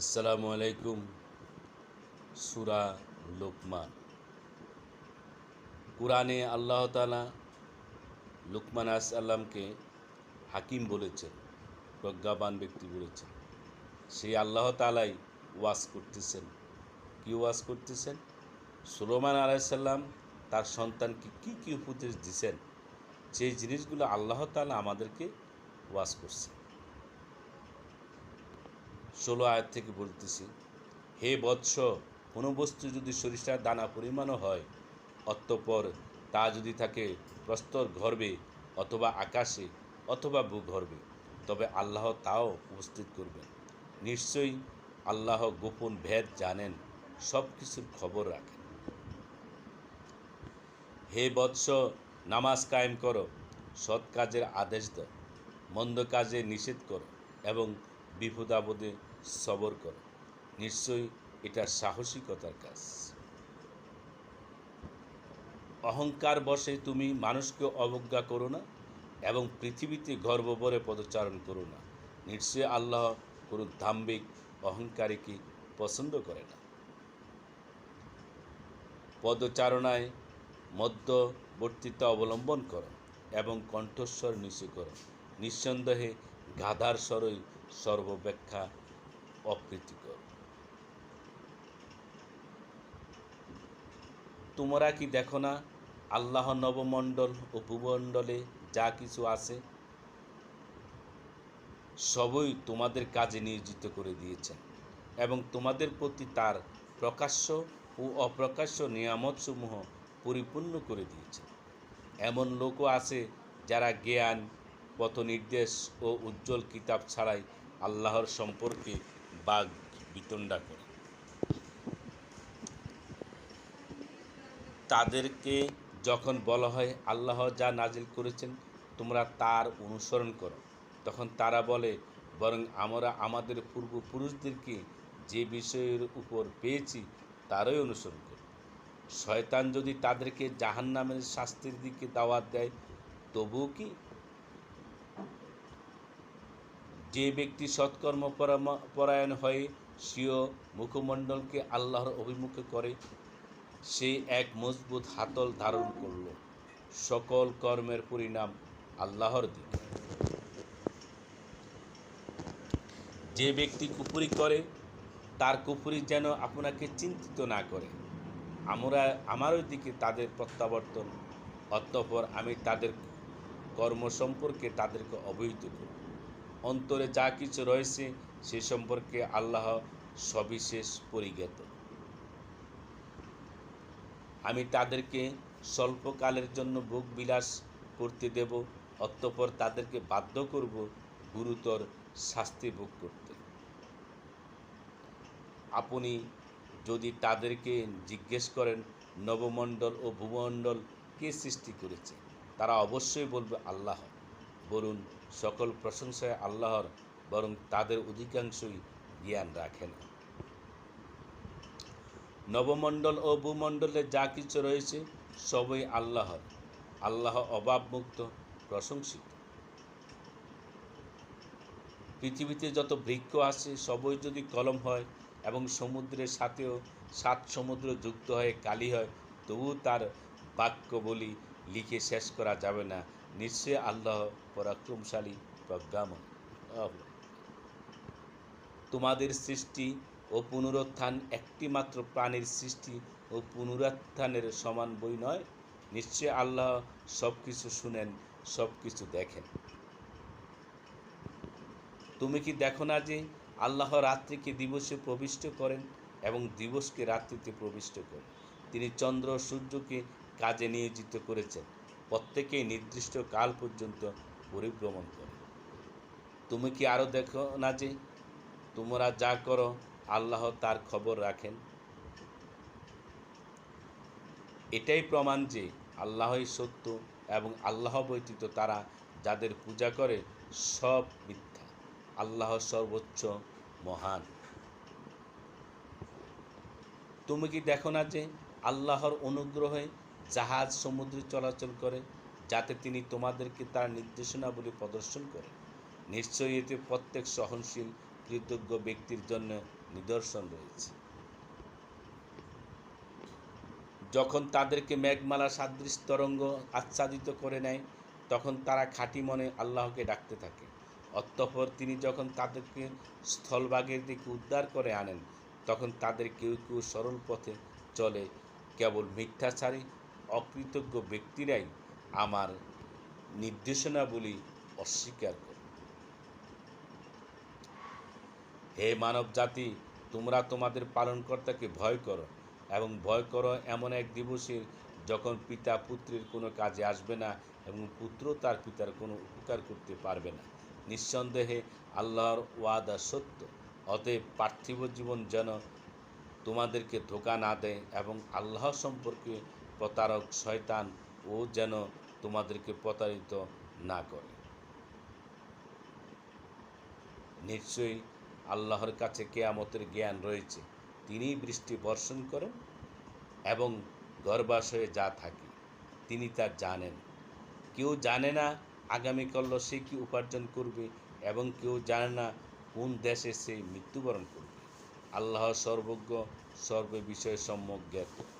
আসসালামু আলাইকুম, সুরা লোকমান। কোরআনে আল্লাহ তালা লুকমান আসাল্লামকে হাকিম বলেছেন, প্রজ্ঞাবান ব্যক্তি বলেছেন। সেই আল্লাহ তালাই ওয়াজ করতেছেন। কি ওয়াজ করতেছেন? সুলেমান আলাইসাল্লাম তার সন্তানকে কি কি উপদেশ দিছেন? সেই জিনিসগুলো আল্লাহ তালা আমাদেরকে ওয়াজ করছে ষোলো আয়াত থেকে বলতেছি, হে বৎস, কোনো বস্তু যদি সরিষার দানা পরিমাণও হয়, অতঃপর তা যদি থাকে প্রস্তর গর্বে অথবা আকাশে অথবা ভূগর্ভে, তবে আল্লাহ তাও উপস্থিত করবেন। নিশ্চয়ই আল্লাহ গোপন ভেদ জানেন সব কিছুর খবর রাখেন। হে বৎস, নামাজ কায়েম করো, সৎ কাজের আদেশ দাও, মন্দ কাজে নিষেধ করো এবং বিপদ আপদে সবর করো। নিশ্চয়ই এটা সাহসিকতার কাজ। অহংকার বসে তুমি মানুষকে অবজ্ঞা করো না এবং পৃথিবীতে গর্ব গর্বভরে পদচারণ করো না। নিশ্চয়ই আল্লাহ কোনো ধাম্বিক অহংকারীকে পছন্দ করে না। পদচারণায় মধ্যবর্তিতা অবলম্বন করো এবং কণ্ঠস্বর নিচু করো। নিঃসন্দেহে গাধার স্বরই সর্বব্যাখ্যা অপ্রীতিকর। তোমরা কি দেখো না, আল্লাহ নবমণ্ডল ও ভূমণ্ডলে যা কিছু আছে, সবই তোমাদের কাজে নিয়োজিত করে দিয়েছেন এবং তোমাদের প্রতি তার প্রকাশ্য ও অপ্রকাশ্য নিয়ামতসমূহ পরিপূর্ণ করে দিয়েছে। এমন লোকও আছে যারা জ্ঞান পথ নির্দেশ ও উজ্জ্বল কিতাব ছাড়াই আল্লাহর সম্পর্কে বাঘ বিতণ্ডা করে। তাদেরকে যখন বলা হয়, আল্লাহ যা নাজিল করেছেন, তোমরা তার অনুসরণ করো। তখন তারা বলে, বরং আমরা আমাদের পূর্বপুরুষদেরকে যে বিষয়ের উপর পেয়েছি, তারই অনুসরণ করি। শয়তান যদি তাদেরকে জাহান্নামের শাস্তির দিকে দাওয়াত দেয়, তবুও কি যে ব্যক্তি সৎকর্ম পরায়ণ হয়ে স্বীয় মুখমণ্ডলকে আল্লাহর অভিমুখে করে। সে এক মজবুত হাতল ধারণ করল। সকল কর্মের পরিণাম আল্লাহর দিকে। যে ব্যক্তি কুপুরি করে, তার কুপুরি যেন আপনাকে চিন্তিত না করে। আমরা, আমারও দিকে তাদের প্রত্যাবর্তন। অতঃপর আমি তাদের কর্ম সম্পর্কে তাদেরকে অবহিত করি। অন্তরে যা কিছু রয়েছে, সে সম্পর্কে আল্লাহ সবিশেষ পরিজ্ঞাত। আমি তাদেরকে স্বল্পকালের জন্য ভোগ বিলাস করতে দেব, অতঃপর তাদেরকে বাধ্য করব গুরুতর শাস্তি ভোগ করতে। আপনি যদি তাদেরকে জিজ্ঞেস করেন, নবমণ্ডল ও ভূমণ্ডল কে সৃষ্টি করেছে, তারা অবশ্যই বলবে আল্লাহ। বলুন সকল প্রশংসায় আল্লাহর, বরং তাদের অধিকাংশই জ্ঞান রাখে না। নবমণ্ডল ও ভূমণ্ডলে যা কিছু রয়েছে, সবই আল্লাহর। আল্লাহ অভাবমুক্ত, প্রশংসিত। পৃথিবীতে যত বৃক্ষ আছে, সবই যদি কলম হয় এবং সমুদ্রের সাথেও সাত সমুদ্র যুক্ত হয়ে কালি হয় তবু তার বাক্য বলি লিখে শেষ করা যাবে না। নিশ্চয় আল্লাহ পরাক্রমশালী প্রজ্ঞাময়। তোমাদের সৃষ্টি ও পুনরুত্থান একটিমাত্র প্রাণীর সৃষ্টি ও পুনরুত্থানের সমান বই নয়। নিশ্চয় আল্লাহ সব কিছু শুনেন সব কিছু দেখেন। তুমি কি দেখো না যে আল্লাহ রাত্রিকে দিবসে প্রবিষ্ট করেন এবং দিবসকে রাত্রিতে প্রবিষ্ট করেন? তিনি চন্দ্র সূর্যকে কাজে নিয়োজিত করেছেন। প্রত্যেকেই নির্দিষ্ট কাল পর্যন্ত পরিভ্রমণ করে। তুমি কি আরও দেখো না যে তোমরা যা করো, আল্লাহ তার খবর রাখেন? এটাই প্রমাণ যে আল্লাহই সত্য এবং আল্লাহ ব্যতীত তারা যাদের পূজা করে সব মিথ্যা। আল্লাহ সর্বোচ্চ মহান। তুমি কি দেখো না যে আল্লাহর অনুগ্রহে জাহাজ সমুদ্রে চলাচল করে, যাতে তিনি তোমাদেরকে তার নির্দেশনাবলী প্রদর্শন করেন। নিশ্চয়ই এতে প্রত্যেক সহনশীল, কৃতজ্ঞ ব্যক্তির জন্য নিদর্শন রয়েছে। যখন তাদেরকে মেঘমালা সাদৃশ তরঙ্গ আচ্ছাদিত করে নেয়, তখন তারা খাঁটি মনে আল্লাহকে ডাকতে থাকে। অতঃপর তিনি যখন তাদেরকে স্থলভাগের দিকে উদ্ধার করে আনেন, তখন তাদের কেউ কেউ সরল পথে চলে, কেবল মিথ্যাচারী অকৃতজ্ঞ ব্যক্তিরাই আমার নির্দেশনাবলী অস্বীকার করে। হে মানব জাতি, তোমরা তোমাদের পালনকর্তাকে ভয় করো এবং ভয় করো এমন এক দিবসের যখন পিতা পুত্রের কোনো কাজে আসবে না এবং পুত্র তার পিতার কোনো উপকার করতে পারবে না। নিঃসন্দেহে আল্লাহর ওয়াদা সত্য। অতএব পার্থিব জীবন যেন তোমাদেরকে ধোকা না দেয় এবং আল্লাহ সম্পর্কে প্রতারক শয়তান, ও যেন তোমাদেরকে প্রতারিত না করে। নিশ্চয়ই আল্লাহর কাছে কেয়ামতের জ্ঞান রয়েছে। তিনিই বৃষ্টি বর্ষণ করেন এবং গর্ভাশয়ে যা থাকে তিনি তা জানেন। কেউ জানে না আগামীকাল সে কি উপার্জন করবে এবং কেউ জানে না কোন দেশে সে মৃত্যুবরণ করবে। আল্লাহ সর্বজ্ঞ সর্ব বিষয়ে সম্যক জ্ঞাত।